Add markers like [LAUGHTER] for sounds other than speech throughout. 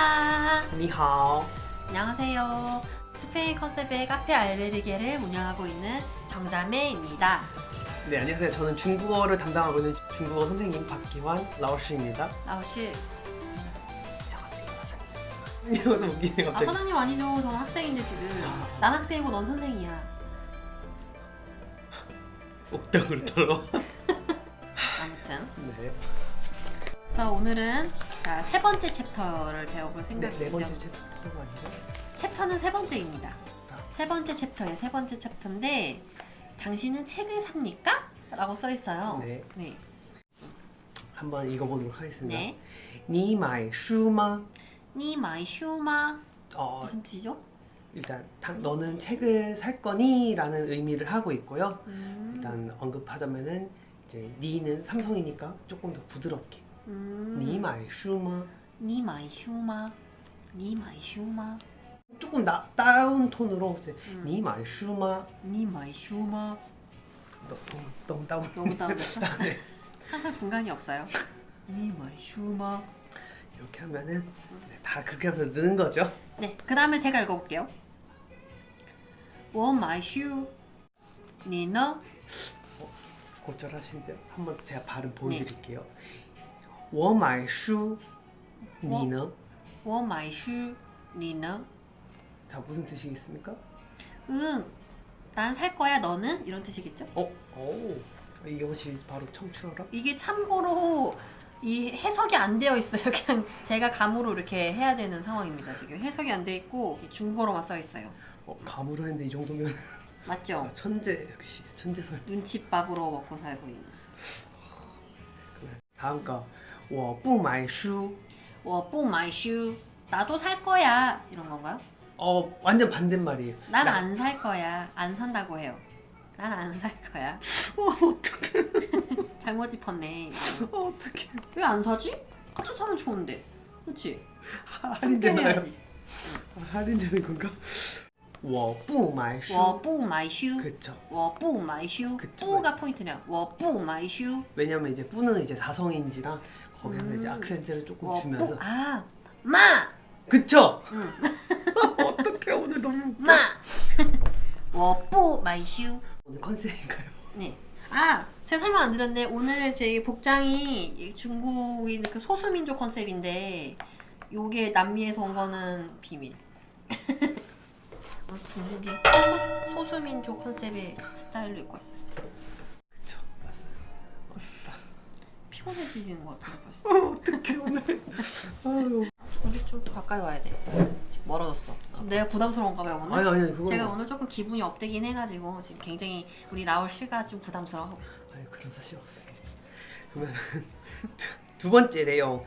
홀라 你好， 안녕하세요 스페인 컨셉의 카페 알베르게를 운영하고 있는 정자매입니다 네 안녕하세요. 저는 중국어를 담당하고 있는 중국어 선생님 박기환 라오스입니다. 라오씨 안녕하세요 사장님. [LAUGHS] 이거는 웃기네 아 갑자기. 사장님 아니죠 저는 학생인데 지금 난 학생이고 넌 선생이야 [LAUGHS] 옥당으로 떨어. [LAUGHS] 아무튼 네. 자 오늘은 자, 세 번째 챕터를 배워볼 생각이에요. 네, 네 번째 챕터가 아니죠? 챕터는 세 번째입니다. 아. 세 번째 챕터의 세 번째 챕터인데 당신은 책을 삽니까? 라고 써 있어요. 네. 네. 한번 읽어보도록 하겠습니다. 네. 니마이 슈마 니 마이 슈마 어, 무슨 뜻이죠? 일단 당, 너는 책을 살 거니라는 의미를 하고 있고요. 음. 일단 언급하자면은 이제 니는 삼성이니까 조금 더 부드럽게 음. 你买书吗? 니 마이 슈마 니 마이 슈마 조금 나, 다운 톤으로 이제 음. 你买书吗? 니 마이 슈마 너, 너무 너무 다운. 너무 다운됐어? [LAUGHS] 네. 항상 중간이 없어요 니 마이 슈마 이렇게 하면은 네, 다 그렇게 하면서 느는 거죠. 네, 그 다음에 제가 읽어볼게요. 我买书你呢? 고절하시는데요. 한번 제가 발음 보여드릴게요. 我买书你呢?我买书你呢? 자 무슨 뜻이겠습니까? 응, 난 살 거야 너는? 이런 뜻이겠죠? 어, 오, 이것이 바로 청출어라. 이게 참고로 이 해석이 안 되어 있어요. [LAUGHS] 그냥 제가 감으로 이렇게 해야 되는 상황입니다. 지금 해석이 안 돼 있고 이렇게 중국어로만 써 있어요. 어, 감으로 했는데 이 정도면 [LAUGHS] 맞죠? 아, 천재 역시 천재설. 눈칫밥으로 먹고 살고 있는. 그래. 다음 거. 我不买书.我不买书 나도 살 거야 이런 건가요? 어, 완전 반대말이에요. 난 나- 안 살 거야. 안 산다고 해요. 난 안 살 거야. 어, 어떡해. [LAUGHS] [LAUGHS] 잘못 짚었네. 어, 어떡해. 왜 안 사지? 같이 사면 좋은데. 그치? 함께 할인되나요? 해야지. 아, 할인되는 건가? 我不买书.我不买书. 그쵸. 我不买书. 그쵸. 뿌가 포인트네요. 我不买书. 왜냐면 이제 뿌는 이제 사성인지라 거기서 음. 이제 악센트를 조금 我 주면서 不 아, 마! 그쵸? [LAUGHS] 어떡해 오늘 너무 웃겨. 마! [LAUGHS] 我不买书. 오늘 컨셉인가요? 네. 아, 제가 설명 안 드렸네. 오늘 제 복장이 이 중국인 그 소수민족 컨셉인데 요게 남미에서 온 거는 비밀. [LAUGHS] 어, 중국이 소, 소수민족 컨셉의 스타일로 입고 있어요. 손으시는 것 같은데 벌써. 어, 어떡해 오늘 아유 우리 좀 더 가까이 와야 돼. 지금 멀어졌어. 지금 내가 부담스러운가 봐요 오늘. 아니 아니 그건 제가 뭐. 오늘 조금 기분이 업되긴 해가지고 지금 굉장히 우리 라울 씨가 좀 부담스러워하고 있어. 아니 그런 사실 없습니다 그러면 [LAUGHS] 두, 번째 내용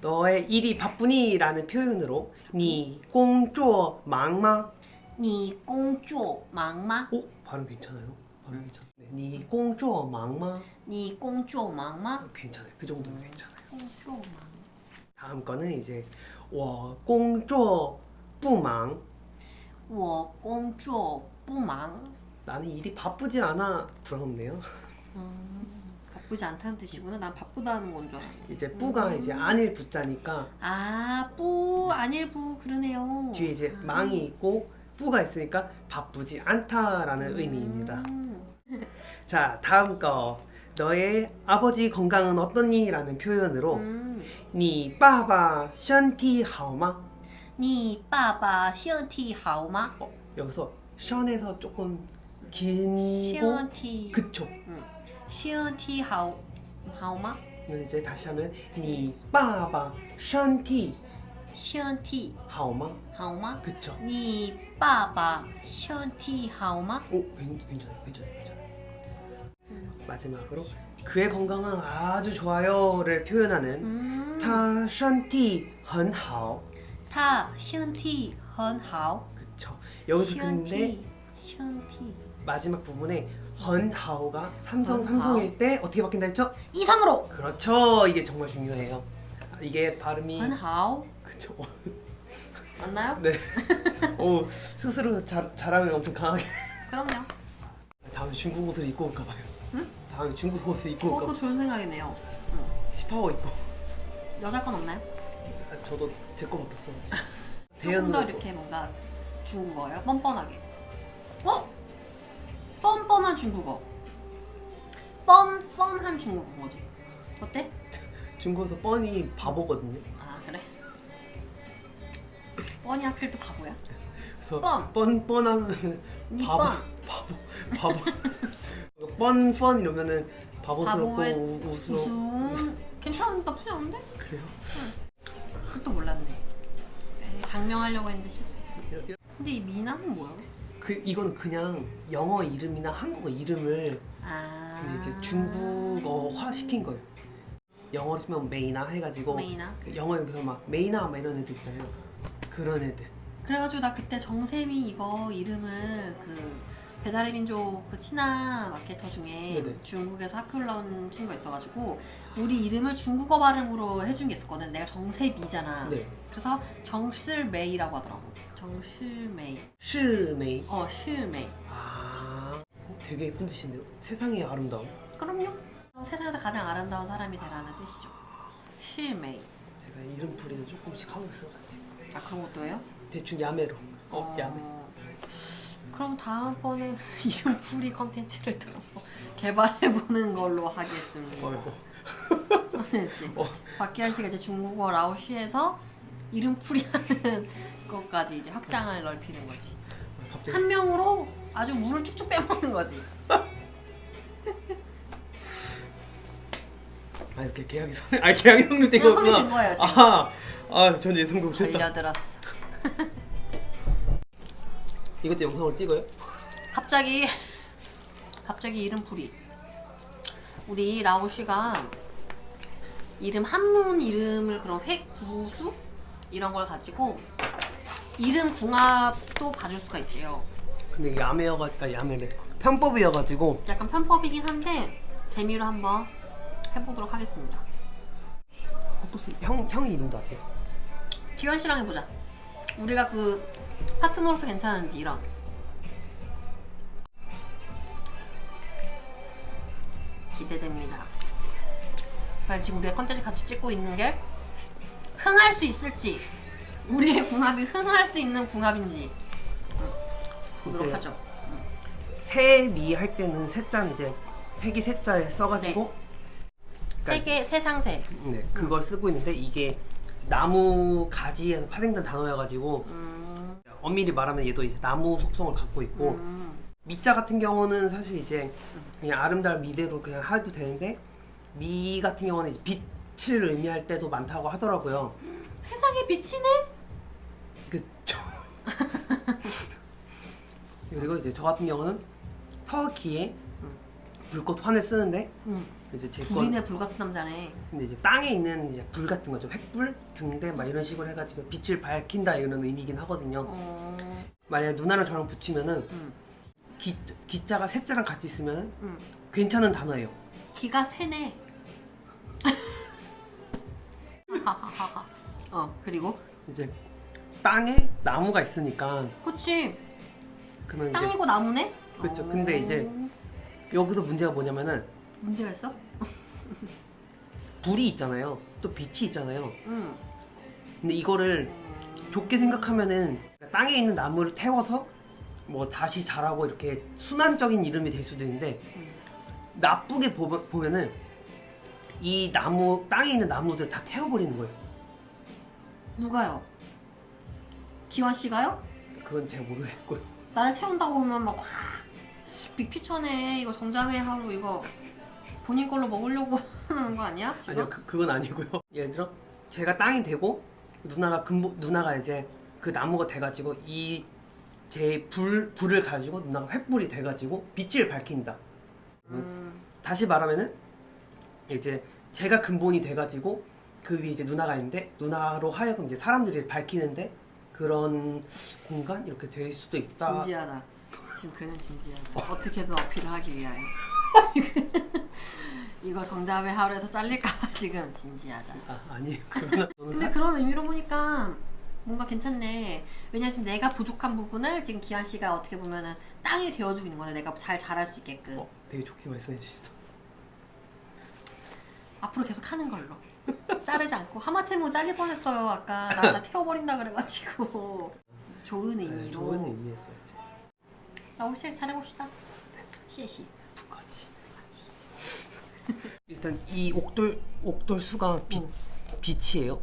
너의 일이 바쁘니라는 표현으로 음. 니 공쪼 망마 니 공주 망마? 오 발음 괜찮아요 발음 괜찮아 니工作忙吗?你工作忙吗? 괜찮아요 그 정도는 괜찮아요 工作忙. 다음 거는 이제 我工作不忙我工作不忙. 나는 일이 바쁘지 않아 부럽네요 바쁘지 않다는 뜻이구나. 난 바쁘다는 건 줄 알았는데. 이제 뿌가 이제 안일 붙자니까 아, 뿌 아닐부 그러네요. 뒤에 이제 망이 있고 뿌가 있으니까 바쁘지 않다라는 의미입니다. 음. 자 다음 거 너의 아버지 건강은 어떠니?라는 표현으로 음. 니 빠바 션티 하오마? 你爸爸身体好吗? 어, 여기서 션에서 조금 긴고 身体 그쵸. 身体好好吗? 그러면 이제 다시 하면 니 빠바 션티 身体 하오마? 好吗? 그쵸. 你爸爸身体好吗? 오 괜- 괜찮아요 괜찮아요 괜찮아요. 마지막으로 그의 건강은 아주 좋아요를 표현하는 음. 他身体很好 타身体很好. 그쵸 여기서 근데 身体身体 마지막 부분에 很好가 삼성 헌하오. 삼성일 때 어떻게 바뀐다 했죠? 이상으로 그렇죠 이게 정말 중요해요 이게 발음이 很好 그쵸 [LAUGHS] 맞나요? 네 [LAUGHS] 오, 스스로 잘, 자랑을 엄청 강하게 그럼요. 다음에 중국 옷을 입고 올까 봐요 응? 다음에 중국 옷을 입고 올까 그것도 좋은 생각이네요. 치파워 입고 여자 건 없나요? 아, 저도 제 거밖에 없어가지고. [LAUGHS] 조금 대현으로 더 이렇게 뭔가 중국어예요. 뻔뻔하게. 어? 뻔뻔한 중국어. 뻔뻔한 중국어 뭐지? 어때? [LAUGHS] 중국에서 뻔히 바보거든요. 아 그래? 뻔히 하필 또 바보야? 그래서 뻔. 니 바보 뻔. 바보 뻔뻔 이러면은 바보스럽고 바보의 우- 우스러 무슨 괜찮은 나쁘지 않은데? 그래요? 그것도 몰랐네. 장명하려고 했는데 실패. 근데 이 미나는 뭐야? 그 이거는 그냥 영어 이름이나 한국어 이름을 아. 근데 이제 중국어화 시킨 거예요. 영어로 쓰면 메이나 해가지고 메이나. 그 영어에서 막 메이나 막 이런 애들 있잖아요. 그런 애들. 그래가지고 나 그때 정샘이 이거 이름을 그 배달의 민족 그 친한 마케터 중에 네네. 중국에서 학교를 나온 친구가 있어가지고 우리 이름을 중국어 발음으로 해준 게 있었거든. 내가 정세미잖아. 네. 그래서 정실메이라고 하더라고. 정실메이. 실메이. 어, 실메이. 아, 되게 예쁜 뜻인데요. 세상의 아름다움. 그럼요. 어, 세상에서 가장 아름다운 사람이 되라는 뜻이죠. 실메이. 제가 이름 풀이도 조금씩 하고 있어가지고 아 그런 것도 해요? 대충 야매로. 어, 야매. 그럼 다음번에 [LAUGHS] 이름 풀이 컨텐츠를 또 개발해보는 걸로 하겠습니다. 어이구. 그렇지. 어. 박기환 씨가 이제 중국어 라오시에서 이름 풀이 하는 것까지 이제 확장을 넓히는 거지. 갑자기 한 명으로 아주 물을 쭉쭉 빼먹는 거지. [LAUGHS] 아 이렇게 계약이 성, 아 계약이 성립된 그냥 거구나. 성립된 거예요, 지금. 아, 아, 전 예상도 못했다. 걸려들었어. 이것도 영상을 찍어요? 갑자기 갑자기 이름 풀이. 우리 라오 씨가 이름 한문 이름을 그런 획구수 이런 걸 가지고 이름 궁합도 봐줄 수가 있대요. 근데 이게 야매여가지고 아, 야매래. 편법이어가지고 약간 편법이긴 한데 재미로 한번 해보도록 하겠습니다. 혹시 형 형이 이름도 아세요? 기현 씨랑 해보자. 우리가 그 파트너로서 괜찮은지 이런. 기대됩니다. 지금 우리가 컨텐츠 같이 찍고 있는 게 흥할 수 있을지 우리의 궁합이 흥할 수 있는 궁합인지 응. 보도록 하죠. 세미 할 때는 세자는 이제 색이 세자에 써가지고 세계 세상세. 네, 그걸 쓰고 있는데 이게 나무 가지에서 파생된 단어여가지고 음, 엄밀히 말하면 얘도 이제 나무 속성을 갖고 있고 음, 미자 같은 경우는 사실 이제 그냥 아름다운 미대로 그냥 해도 되는데 미 같은 경우는 이제 빛을 의미할 때도 많다고 하더라고요. 세상에 비치네. 그쵸. [LAUGHS] 그리고 이제 저 같은 경우는 터키에 불꽃 환을 쓰는데 음, 이제 제 건 우리네 불 같은 남자네. 근데 이제 땅에 있는 이제 불 같은 거죠. 횃불, 등대 막 이런 식으로 해가지고 빛을 밝힌다 이런 의미긴 하거든요. 어, 만약 누나랑 저랑 붙이면은 음, 기, 기자가 셋자랑 같이 있으면 음. 괜찮은 단어예요. 기가 세네. [LAUGHS] 어 그리고 이제 땅에 나무가 있으니까 그치 그러면 이제 땅이고 나무네. 어, 근데 이제 여기서 문제가 뭐냐면은 문제가 있어? 불이 있잖아요. 또 빛이 있잖아요. 응. 근데 이거를 좋게 생각하면은 땅에 있는 나무를 태워서 뭐 다시 자라고 이렇게 순환적인 이름이 될 수도 있는데 음. 나쁘게 보, 보면은 이 나무 땅에 있는 나무들 다 태워버리는 거예요. 누가요? 기환 씨가요? 그건 잘 모르겠고 나를 태운다고 하면 막 확. 빅피처네 이거 정자매 하루 이거 본인 걸로 먹으려고 [LAUGHS] 하는 거 아니야? 지금? 아니요 그, 그건 아니고요. [LAUGHS] 예를 들어 제가 땅이 되고 누나가 근본 누나가 이제 그 나무가 돼가지고 이 제 불 불을 가지고 누나가 횃불이 돼가지고 빛을 밝힌다. 음, 다시 말하면은 이제 제가 근본이 돼가지고 그 위에 이제 누나가 있는데 누나로 하여금 이제 사람들이 밝히는데 그런 공간 이렇게 될 수도 있다. 진지하다. 지금 그는 진지하다. [LAUGHS] 어떻게든 어필을 하기 위하여. 지금 이거 정자매 하루에서 잘릴까봐 [LAUGHS] 지금 진지하다. 아 아니 그거는 [LAUGHS] 근데 그런 의미로 보니까 뭔가 괜찮네. 왜냐면 지금 내가 부족한 부분을 지금 기한 씨가 어떻게 보면은 땅이 되어주고 있는 거네. 내가 잘 자랄 수 있게끔. 어, 되게 좋게 말씀해 주셨어. 앞으로 계속 하는 걸로. 자르지 않고 하마테면 잘릴 뻔했어요. 아까 나, 나 태워버린다 그래가지고 좋은 의미로. 네, 좋은 의미였어야지. 나 우리 실 잘해봅시다. 시에시. 일단 이 옥돌 옥돌 수가 빛 응. 빛이에요.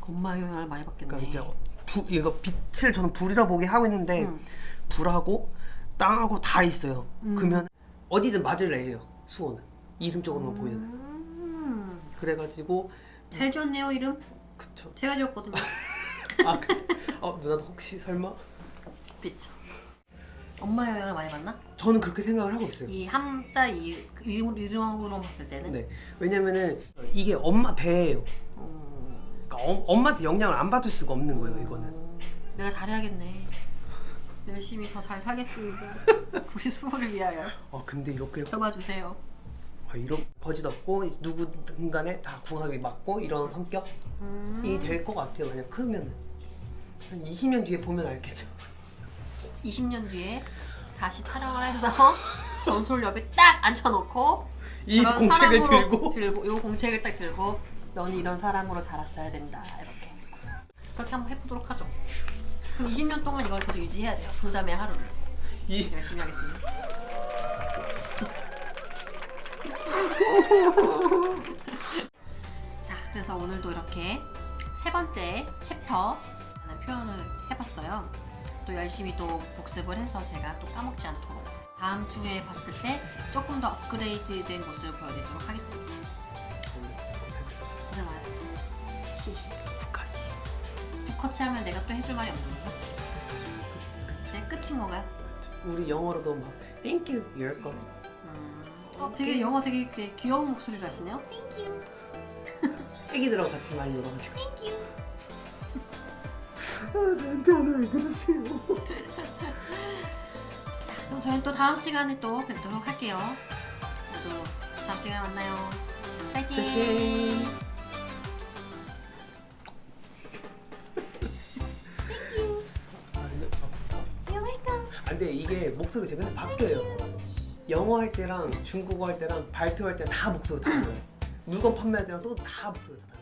건마 영향을 많이 받겠네. 그러니까 이제 부, 이거 빛을 저는 불이라 보게 하고 있는데 응. 불하고 땅하고 다 있어요. 음. 그러면 어디든 맞을 애예요. 수호는 이름 쪽으로만 보이는. 음. 그래가지고 잘 지었네요 이름. 그쵸. 제가 지었거든요. [LAUGHS] 아, 그, 어 누나도 혹시 설마? 그쵸. 엄마 영향을 많이 받나? 저는 그렇게 생각을 하고 있어요. 이 함자 이 이름, 이름으로 봤을 때는 네. 왜냐면은 이게 엄마 배예요. 음, 그러니까 엄, 엄마한테 영향을 안 받을 수가 없는 거예요. 이거는. 음, 내가 잘해야겠네. 열심히 더 잘 살겠습니다. [LAUGHS] 우리 수호를 위하여 아 근데 이렇게 잡아주세요. 아, 이런 거짓 없고 이제 누구든 간에 다 궁합이 맞고 이런 성격이 음, 될것 같아요. 만약 크면은 한 20년 뒤에 보면 알겠죠. 20년 뒤에 다시 촬영을 해서 [LAUGHS] 전솔 옆에 딱 앉혀놓고 이 그런 공책을 사람으로 들고 들고 요 공책을 딱 들고 너는 이런 사람으로 자랐어야 된다 이렇게 그렇게 한번 해보도록 하죠. 그럼 20년 동안 이걸 계속 유지해야 돼요. 동자매 하루를 이 열심히 하겠습니다. [LAUGHS] 자, 그래서 오늘도 이렇게 세 번째 챕터 라는 표현을 해봤어요. 또 열심히 또 복습을 해서 제가 또 까먹지 않도록 다음 주에 봤을 때 조금 더 업그레이드된 모습을 보여드리도록 하겠습니다. 고생 많았습니다. 시시. 북까지. 북커치 하면 내가 또 해줄 말이 없는 거죠? 그냥 끝인 건가요? 우리 영어로도 막 Thank you 이럴 거. 음, 어, 되게 영어 되게 이렇게 귀여운 목소리를 하시네요. Thank you, 애기들하고 같이 많이 놀아가지고. thank you. 아 저한테 오늘 왜 그러세요? 그럼 저희는 또 다음 시간에 또 뵙도록 할게요. 모두 다음 시간에 만나요. You're welcome. 아, 근데 이게 목소리 제가 맨날 바뀌어요. 영어 할 때랑 중국어 할 때랑 발표할 때 다 목소리 달라요. 물건 판매할 때랑 또 다 목소리 다 달라요.